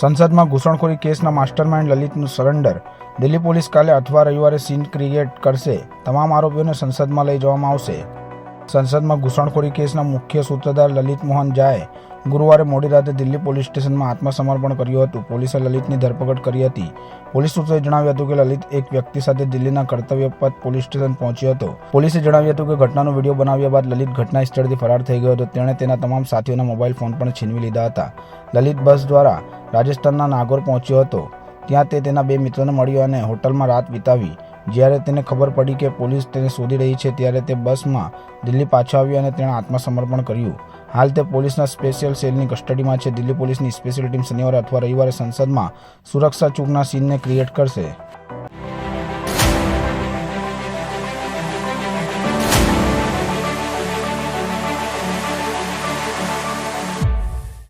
સંસદમાં ઘૂસણખોરી કેસના માસ્ટરમાઇન્ડ લલિતનું સરેન્ડર. દિલ્હી પોલીસ કાલે અથવા રવિવારે સીન ક્રિએટ કરશે. તમામ આરોપીઓને સંસદમાં લઈ જવામાં આવશે. સંસદમાં ઘૂસણખોરી કેસના મુખ્ય સૂત્રધાર લલિત મોહન ઝાએ ગુરુવારે મોડી રાતે દિલ્હી પોલીસ સ્ટેશનમાં આત્મસમર્પણ કર્યું હતું. પોલીસે લલિતની ધરપકડ કરી હતી. પોલીસ સૂત્રોએ જણાવ્યું હતું કે લલિત એક વ્યક્તિ સાથે દિલ્હીના કર્તવ્ય પથ પોલીસ સ્ટેશન પહોંચ્યો હતો. પોલીસે જણાવ્યું હતું કે ઘટનાનો વીડિયો બનાવ્યા બાદ લલિત ઘટના સ્થળથી ફરાર થઈ ગયો હતો. તેણે તેના તમામ સાથીઓના મોબાઈલ ફોન પણ છીનવી લીધા હતા. લલિત બસ દ્વારા રાજસ્થાનના નાગોર પહોંચ્યો હતો. ત્યાં તે તેના બે મિત્રોને મળ્યો અને હોટલમાં રાત વિતાવી. જ્યારે તેને ખબર પડી કે પોલીસ તેને શોધી રહી છે, ત્યારે તે બસમાં દિલ્હી પાછો આવ્યો અને તેણે આત્મસમર્પણ કર્યું. હાલ તે પોલીસના સ્પેશિયલ સેલની કસ્ટડીમાં છે. દિલ્હી પોલીસની સ્પેશિયલ ટીમ શનિવારે અથવા રવિવારે સંસદમાં સુરક્ષા ચૂકના સીનને ક્રિએટ કરશે.